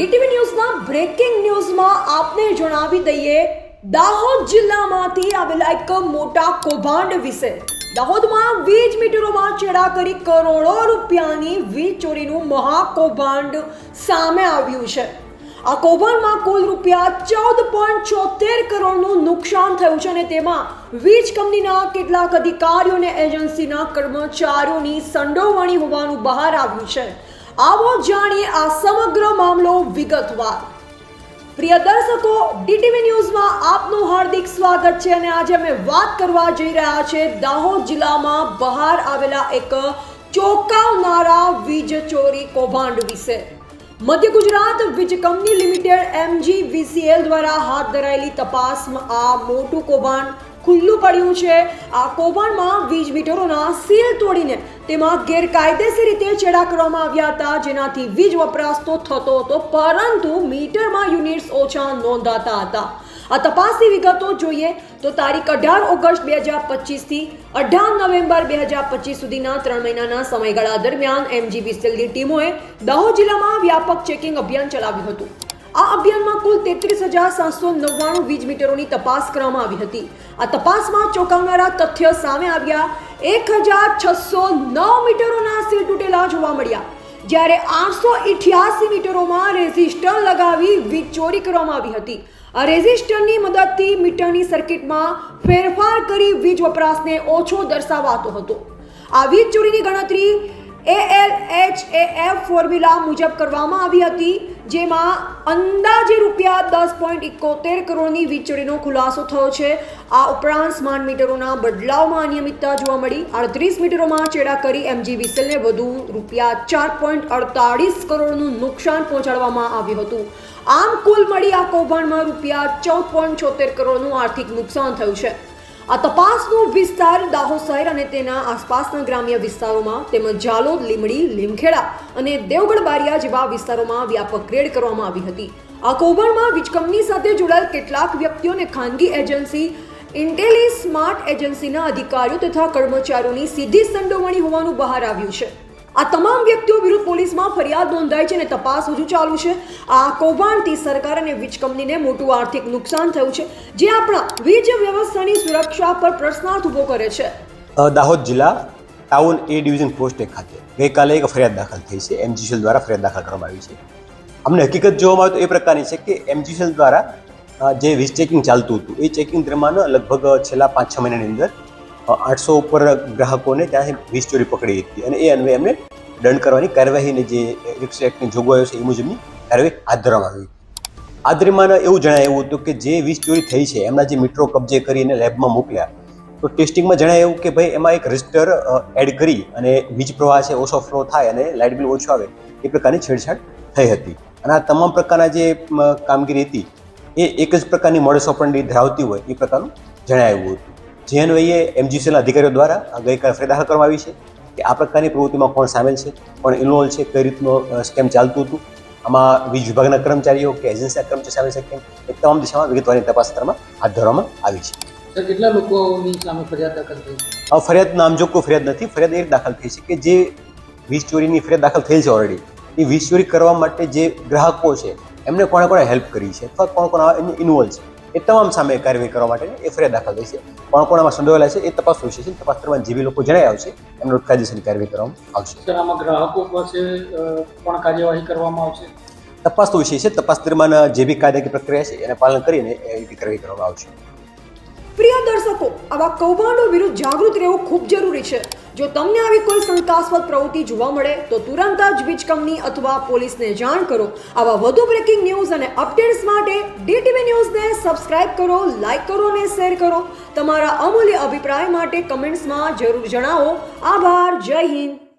DTV ન્યૂઝના breaking ન્યૂઝમાં આપને જણાવી દઈએ, દાહોદ જિલ્લામાંથી આવેલા એક મોટા કૌભાંડ વિશે. દાહોદમાં વીજ મીટરોમાં ચેડા કરી કરોડો રૂપિયાની વીજ ચોરીનું મહાકૌભાંડ સામે આવ્યું છે. આ કૌભાંડમાં કુલ રૂપિયા ચૌદ પોઈન્ટ ચોતેર કરોડનું નુકસાન થયું છે અને તેમાં વીજ કંપનીના કેટલાક અધિકારીઓ અને એજન્સીના કર્મચારીઓની સંડોવણી હોવાનું બહાર આવ્યું છે. આવો જાણીએ આ સમગ્ર મામલો વિગતવાર. પ્રિય દર્શકો, ડીટીવી ન્યૂઝમાં આપનું હાર્દિક સ્વાગત છે અને આજે અમે વાત કરવા જઈ રહ્યા છે દાહોદ જિલ્લામાં બહાર આવેલા એક ચોંકાવનારા વીજ ચોરી કૌભાંડ વિશે. મધ્ય ગુજરાત વીજ કંપની લિમિટેડ એમજી વીસીએલ દ્વારા હાથ ધરાયેલી તપાસમાં આ મોટું કૌભાંડ ખુલ્લું પડ્યું છે. આ કૌભાંડમાં વીજ મીટરોના સીલ તોડીને તેમાં ગેરકાયદેસર રીતે છેડા કરવામાં આવ્યા હતા. જેનાથી વીજ વપરાશ તો થતો હતો, પરંતુ મીટરમાં યુનિટ્સ ઓછા નોંધાતા હતા. આ તપાસની વિગતો જોઈએ તો તારીખ અઢાર ઓગસ્ટ બે હજાર પચીસથી અઢાર નવેમ્બર બે હજાર પચીસ સુધીના ત્રણ મહિનાના સમયગાળા દરમિયાન એમજી વિસ્તેલની ટીમોએ દાહોદ જિલ્લામાં વ્યાપક ચેકિંગ અભિયાન ચલાવ્યું હતું. આ અભિયાનમાં કુલ તેત્રીસ હજાર સાતસો નવ્વાણું વીજ મીટરોની તપાસ કરવામાં આવી હતી. આ તપાસમાં ચોંકાવનારા તથ્ય સામે આવ્યા. એક હજાર છસો નવ મીટરોના સીલ તૂટેલા જોવા મળ્યા. જ્યારે આઠસો ઇઠ્યાસી મીટરોમાં રેઝિસ્ટર લગાવી વીજ ચોરી કરવામાં આવી હતી. આ રેઝિસ્ટરની મદદથી મીટરની સર્કિટમાં ફેરફાર કરી વીજ વપરાશને ઓછો દર્શાવાતો હતો. આ વીજ ચોરીની ગણતરી L H A F formula મુજબ કરવામાં આવી હતી, જેમાં અંદાજે રૂપિયા દસ પોઈન્ટ એકોતેર કરોડની વીજ ખુલાસો થયો છે. આ ઉપરાંત સ્માર્ટ મીટરોના બદલાવમાં અનિયમિતતા જોવા મળી. અડત્રીસ મીટરોમાં ચેડા કરી એમજી વિસેલને વધુ રૂપિયા ચાર પોઈન્ટ અડતાળીસ કરોડનું નુકસાન પહોંચાડવામાં આવ્યું હતું. આમ કુલ મળી આ કૌભાંડમાં રૂપિયા ચૌદ પોઈન્ટ છોતેર કરોડનું આર્થિક નુકસાન થયું છે. આ તપાસનો વિસ્તાર દાહોદ શહેર અને તેના આસપાસના ગ્રામ્ય વિસ્તારોમાં તેમજ જાલોદ, લીમડી, લીમખેડા અને દેવગઢ બારિયા જેવા વિસ્તારોમાં વ્યાપક રેડ કરવામાં આવી હતી. આ કૌભાંડમાં વીજ કંપની સાથે જોડાયેલ કેટલાક વ્યક્તિઓને ખાનગી એજન્સી ઇન્ટેલી સ્માર્ટ એજન્સીના અધિકારીઓ તથા કર્મચારીઓની સીધી સંડોવણી હોવાનું બહાર આવ્યું છે. આ તમામ વ્યક્તિઓ વિરુદ્ધ પોલીસમાં ફરિયાદ નોંધાઈ છે અને તપાસ હજુ ચાલુ છે. આ કૌભાંડથી સરકાર અને વીજ કંપનીને મોટું આર્થિક નુકસાન થયું છે, જે આપણા વીજ વ્યવસ્થાની સુરક્ષા પર પ્રશ્નાર્થ ઊભો કરે છે. દાહોદ જિલ્લા ટાઉન એ ડિવિઝન પોસ્ટ ખાતે ગઈકાલે એક ફરિયાદ દાખલ થઈ છે. એમજીસીએલ દ્વારા ફરિયાદ દાખલ કરવામાં આવી છે. અમને હકીકત જોવામાં આવે તો એ પ્રકારની છે કે એમજીસીએલ દ્વારા જે વીજ ચેકિંગ ચાલતું હતું, એ ચેકિંગ દરમિયાન લગભગ છેલ્લા પાંચ છ મહિનાની અંદર આઠસો ઉપર ગ્રાહકોને ત્યાંથી વીજ ચોરી પકડી હતી. અને એ અન્વયે એમને દંડ કરવાની કાર્યવાહીની જે એકસો એક્ટની જોગવાઈઓ છે એ મુજબની કાર્યવાહી હાથ ધરવામાં આવી. આ એવું જણાયું હતું કે જે વીજ ચોરી થઈ છે, એમના જે મિત્રો કબજે કરીને લેબમાં મોકલ્યા, તો ટેસ્ટિંગમાં જણાયું કે ભાઈ એમાં એક રજિસ્ટર એડ કરી અને વીજ પ્રવાહ છે ઓછો ફ્લો થાય અને લાઇટ બિલ ઓછું આવે, એ પ્રકારની છેડછાડ થઈ હતી. અને આ તમામ પ્રકારના જે કામગીરી હતી, એ એક જ પ્રકારની મોડસ ધરાવતી હોય એ પ્રકારનું જણાવ્યું હતું. જે એમજીસીના અધિકારીઓ દ્વારા આ ગઈકાલે ફરિયાદ દાખલ કરવામાં આવી છે કે આ પ્રકારની પ્રવૃત્તિમાં કોણ સામેલ છે કોણ ઇન્વોલ્વ છે કઈ રીતનો સ્કેમ ચાલતું હતું. આમાં વીજ વિભાગના કર્મચારીઓ કે એજન્સીના કર્મચારી સામેલ છે કેમ એ તમામ દિશામાં વિગતવારની તપાસ કરવામાં હાથ ધરવામાં આવી છે. સર કેટલા લોકોની સામે ફરિયાદ દાખલ થઈ છે? ફરિયાદ ફરિયાદ નથી. ફરિયાદ એ દાખલ થઈ છે કે જે વીજ ચોરીની ફરિયાદ દાખલ થઈ છે ઓલરેડી એ વીજ ચોરી કરવા માટે જે ગ્રાહકો છે એમને કોણે કોણે હેલ્પ કરી છે અથવા કોણ કોણ એની ઇન્વોલ્વ છે. એ તમામ સામે કાર્યવાહી કરવા માટે એ ફરિયાદ દાખલ થઈ છે. કોણ કોણ આમાં સંડોવાયેલા છે. એ તપાસ વિશે છે. તપાસ દરમિયાન જેવી લોકો જણાય આવશે એમનો કાયદેસરની કાર્યવાહી કરવામાં આવશે. સર આમાં ગ્રાહકો પાસે પણ કાર્યવાહી કરવામાં આવશે? તપાસ તો વિષય છે. તપાસ દરમિયાન જે બી કાયદાકીય પ્રક્રિયા છે એને પાલન કરીને એવી કાર્યવાહી કરવામાં આવશે. પ્રિય દર્શકો, આવા કૌભાંડો વિરુદ્ધ જાગૃત રહેવું ખૂબ જરૂરી છે. જો તમને આવી કોઈ શંકાસ્પદ પ્રવૃત્તિ જોવા મળે, તો તુરંત જ વીજ કંપની અથવા પોલીસને જાણ કરો. આવા વધુ બ્રેકિંગ ન્યૂઝ અને અપડેટ્સ માટે ડીટીવી ન્યૂઝને સબસ્ક્રાઇબ કરો લાઇક કરો અને શેર કરો. તમારા અમૂલ્ય અભિપ્રાય માટે કમેન્ટ્સમાં જરૂર જણાવો. આભાર, જય હિન્દ.